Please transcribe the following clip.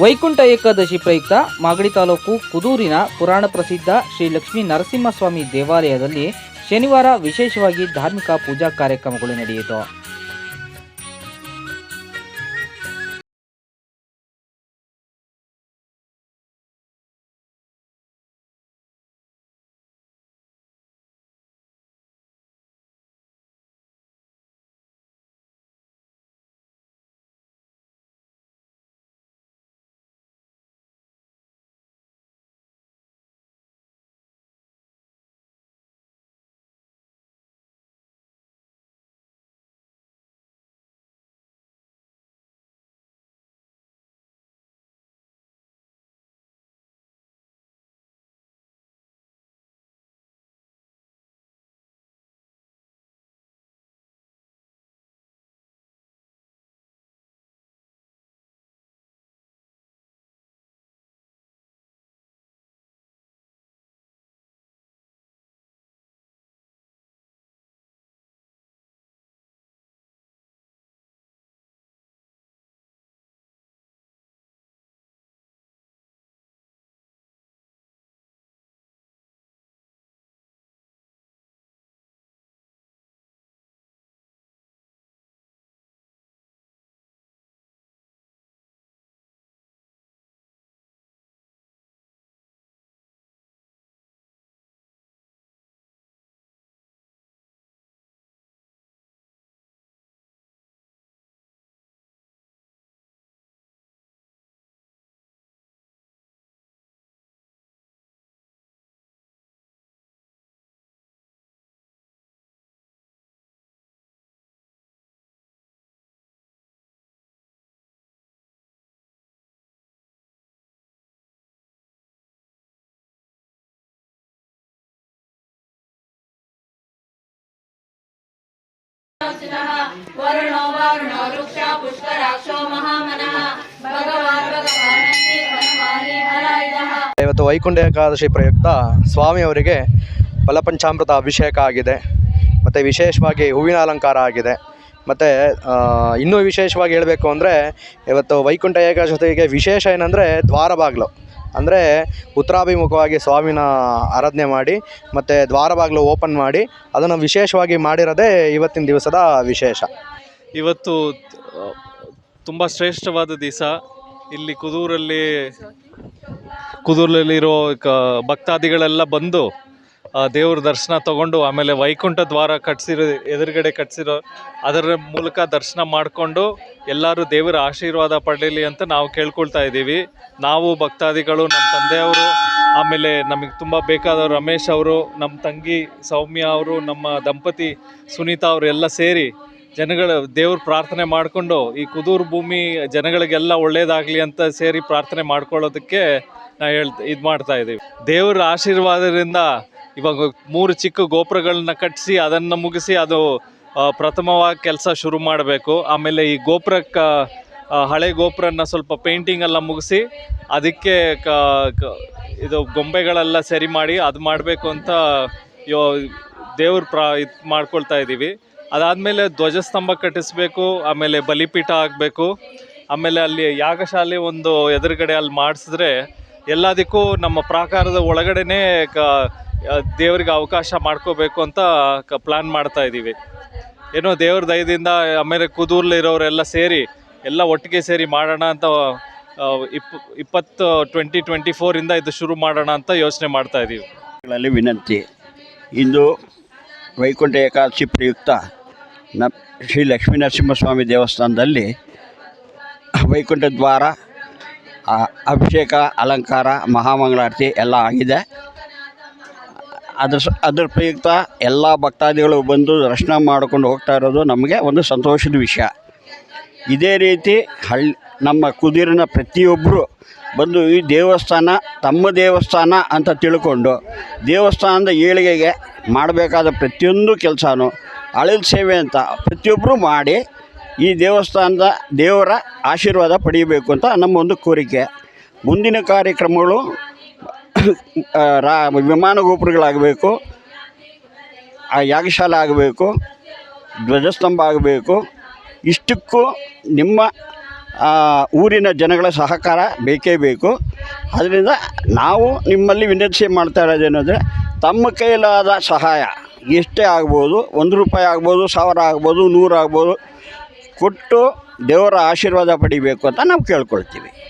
ವೈಕುಂಠ ಏಕಾದಶಿ ಪ್ರಯುಕ್ತ ಮಾಗಡಿ ತಾಲೂಕು ಕುದೂರಿನ ಪುರಾಣ ಪ್ರಸಿದ್ಧ ಶ್ರೀ ಲಕ್ಷ್ಮೀ ನರಸಿಂಹಸ್ವಾಮಿ ದೇವಾಲಯದಲ್ಲಿ ಶನಿವಾರ ವಿಶೇಷವಾಗಿ ಧಾರ್ಮಿಕ ಪೂಜಾ ಕಾರ್ಯಕ್ರಮಗಳು ನಡೆಯಿತು. वरुणो वरुणो वृक्ष पुष्कराक्षो महामनः भगवान् भगवानन्ति वनमाली हरायुधः ಇವತ್ತು ವೈಕುಂಠ ಏಕಾದಶಿ ಪ್ರಯುಕ್ತ ಸ್ವಾಮಿಯವರಿಗೆ ಫಲಪಂಚಾಮೃತ ಅಭಿಷೇಕ ಆಗಿದೆ ಮತ್ತು ವಿಶೇಷವಾಗಿ ಹೂವಿನ ಅಲಂಕಾರ ಆಗಿದೆ ಮತ್ತು ಇನ್ನೂ ವಿಶೇಷವಾಗಿ ಹೇಳಬೇಕು ಅಂದರೆ ಇವತ್ತು ವೈಕುಂಠ ಏಕಾದಶಿಗೆ ವಿಶೇಷ ಏನಂದರೆ ದ್ವಾರ ಬಾಗಿಲು ಅಂದರೆ ಉತ್ತರಾಭಿಮುಖವಾಗಿ ಸ್ವಾಮಿನ ಆರಾಧನೆ ಮಾಡಿ, ಮತ್ತು ದ್ವಾರ ಬಾಗಿಲು ಓಪನ್ ಮಾಡಿ, ಅದನ್ನು ವಿಶೇಷವಾಗಿ ಮಾಡಿರೋದೇ ಇವತ್ತಿನ ದಿವಸದ ವಿಶೇಷ. ಇವತ್ತು ತುಂಬ ಶ್ರೇಷ್ಠವಾದ ದಿವಸ. ಇಲ್ಲಿ ಕುದೂರಲ್ಲಿ, ಕುದೂರಲ್ಲಿರೋ, ಕ, ಭಕ್ತಾದಿಗಳೆಲ್ಲ ಬಂದು ದೇವ್ರ ದರ್ಶನ ತಗೊಂಡು, ಆಮೇಲೆ ವೈಕುಂಠ ದ್ವಾರ ಕಟ್ಸಿರೋ, ಎದುರುಗಡೆ ಕಟ್ಸಿರೋ, ಅದರ ಮೂಲಕ ದರ್ಶನ ಮಾಡಿಕೊಂಡು ಎಲ್ಲರೂ ದೇವರ ಆಶೀರ್ವಾದ ಪಡೀಲಿ ಅಂತ ನಾವು ಕೇಳ್ಕೊಳ್ತಾ ಇದ್ದೀವಿ. ನಾವು ಭಕ್ತಾದಿಗಳು, ನಮ್ಮ ತಂದೆಯವರು, ಆಮೇಲೆ ನಮಗೆ ತುಂಬ ಬೇಕಾದವರು ರಮೇಶ್ ಅವರು, ನಮ್ಮ ತಂಗಿ ಸೌಮ್ಯ ಅವರು, ನಮ್ಮ ದಂಪತಿ ಸುನೀತಾ ಅವರು ಎಲ್ಲ ಸೇರಿ ಜನಗಳ ದೇವ್ರ ಪ್ರಾರ್ಥನೆ ಮಾಡಿಕೊಂಡು ಈ ಕುದೂರು ಭೂಮಿ ಜನಗಳಿಗೆಲ್ಲ ಒಳ್ಳೆಯದಾಗಲಿ ಅಂತ ಸೇರಿ ಪ್ರಾರ್ಥನೆ ಮಾಡ್ಕೊಳ್ಳೋದಕ್ಕೆ ನಾವು ಹೇಳ್ ಇದು ಮಾಡ್ತಾ ಇದ್ದೀವಿ. ದೇವರ ಆಶೀರ್ವಾದದಿಂದ ಇವಾಗ ಮೂರು ಚಿಕ್ಕ ಗೋಪುರಗಳನ್ನ ಕಟ್ಟಿಸಿ ಅದನ್ನು ಮುಗಿಸಿ ಅದು ಪ್ರಥಮವಾಗಿ ಕೆಲಸ ಶುರು ಮಾಡಬೇಕು. ಆಮೇಲೆ ಈ ಗೋಪುರಕ್ಕೆ ಹಳೆ ಗೋಪುರನ ಸ್ವಲ್ಪ ಪೇಂಟಿಂಗ್ ಎಲ್ಲ ಮುಗಿಸಿ, ಅದಕ್ಕೆ ಕ ಇದು ಗೊಂಬೆಗಳೆಲ್ಲ ಸರಿ ಮಾಡಿ ಅದು ಮಾಡಬೇಕು ಅಂತ ಯೋ, ದೇವ್ರ ಪ್ರಾ, ಇದು ಮಾಡ್ಕೊಳ್ತಾ ಇದ್ದೀವಿ. ಅದಾದಮೇಲೆ ಧ್ವಜಸ್ತಂಭ ಕಟ್ಟಿಸ್ಬೇಕು, ಆಮೇಲೆ ಬಲಿಪೀಠ ಆಗಬೇಕು ಆಮೇಲೆ ಅಲ್ಲಿ ಯಾಗಶಾಲೆ ಒಂದು ಎದುರುಗಡೆ ಅಲ್ಲಿ ಮಾಡಿಸಿದ್ರೆ ಎಲ್ಲದಕ್ಕೂ ನಮ್ಮ ಪ್ರಾಕಾರದ ಒಳಗಡೆನೇ ಕ ದೇವರಿಗೆ ಅವಕಾಶ ಮಾಡ್ಕೋಬೇಕು ಅಂತ ಕ ಪ್ಲ್ಯಾನ್ ಮಾಡ್ತಾ ಇದ್ದೀವಿ ಏನೋ ದೇವ್ರ ದಯದಿಂದ ಆಮೇಲೆ ಕುದೂರ್ಲಿರೋರೆಲ್ಲ ಸೇರಿ ಎಲ್ಲ ಒಟ್ಟಿಗೆ ಸೇರಿ ಮಾಡೋಣ ಅಂತ ಇಪ್ಪ ಇಪ್ ಇಪ್ಪತ್ತು ಟ್ವೆಂಟಿ ಟ್ವೆಂಟಿ ಫೋರಿಂದ ಇದು ಶುರು ಮಾಡೋಣ ಅಂತ ಯೋಚನೆ ಮಾಡ್ತಾ ಇದ್ದೀವಿ ವಿನಂತಿ. ಇಂದು ವೈಕುಂಠ ಏಕಾದಶಿ ಪ್ರಯುಕ್ತ ನ ಶ್ರೀ ಲಕ್ಷ್ಮೀ ನರಸಿಂಹಸ್ವಾಮಿ ದೇವಸ್ಥಾನದಲ್ಲಿ ವೈಕುಂಠ ದ್ವಾರ ಅಭಿಷೇಕ, ಅಲಂಕಾರ, ಮಹಾಮಂಗಳಾರತಿ ಎಲ್ಲ ಆಗಿದೆ. ಅದ್ರ ಸ, ಅದ್ರ ಪ್ರಯುಕ್ತ ಎಲ್ಲ ಭಕ್ತಾದಿಗಳು ಬಂದು ದರ್ಶನ ಮಾಡಿಕೊಂಡು ಹೋಗ್ತಾ ಇರೋದು ನಮಗೆ ಒಂದು ಸಂತೋಷದ ವಿಷಯ. ಇದೇ ರೀತಿ ಹಳ್ಳಿ ನಮ್ಮ ಕುದಿರಿನ ಪ್ರತಿಯೊಬ್ಬರು ಬಂದು ಈ ದೇವಸ್ಥಾನ, ತಮ್ಮ ದೇವಸ್ಥಾನ ಅಂತ ತಿಳ್ಕೊಂಡು ದೇವಸ್ಥಾನದ ಏಳಿಗೆಗೆ ಮಾಡಬೇಕಾದ ಪ್ರತಿಯೊಂದು ಕೆಲಸನೂ, ಅಳಿಲ್ ಸೇವೆ ಅಂತ ಪ್ರತಿಯೊಬ್ಬರು ಮಾಡಿ ಈ ದೇವಸ್ಥಾನದ ದೇವರ ಆಶೀರ್ವಾದ ಪಡೆಯಬೇಕು ಅಂತ ನಮ್ಮ ಒಂದು ಕೋರಿಕೆ. ಮುಂದಿನ ಕಾರ್ಯಕ್ರಮಗಳು ರಾ, ವಿಮಾನ ಗೋಪುರಗಳಾಗಬೇಕು, ಆ, ಯಾಗಶಾಲೆ ಆಗಬೇಕು, ಧ್ವಜಸ್ತಂಭ ಆಗಬೇಕು, ಇಷ್ಟಕ್ಕೂ ನಿಮ್ಮ ಊರಿನ ಜನಗಳ ಸಹಕಾರ ಬೇಕೇ ಬೇಕು. ಅದರಿಂದ ನಾವು ನಿಮ್ಮಲ್ಲಿ ವಿನಂತಿ ಮಾಡ್ತಾ ಇರೋದೇನೆಂದರೆ ತಮ್ಮ ಕೈಲಾದ ಸಹಾಯ, ಎಷ್ಟೇ ಆಗ್ಬೋದು, ಒಂದು ರೂಪಾಯಿ ಆಗ್ಬೋದು, ಸಾವಿರ ಆಗ್ಬೋದು, ನೂರು ಆಗ್ಬೋದು, ಕೊಟ್ಟು ದೇವರ ಆಶೀರ್ವಾದ ಪಡಿಬೇಕು ಅಂತ ನಾವು ಕೇಳ್ಕೊಳ್ತೀವಿ.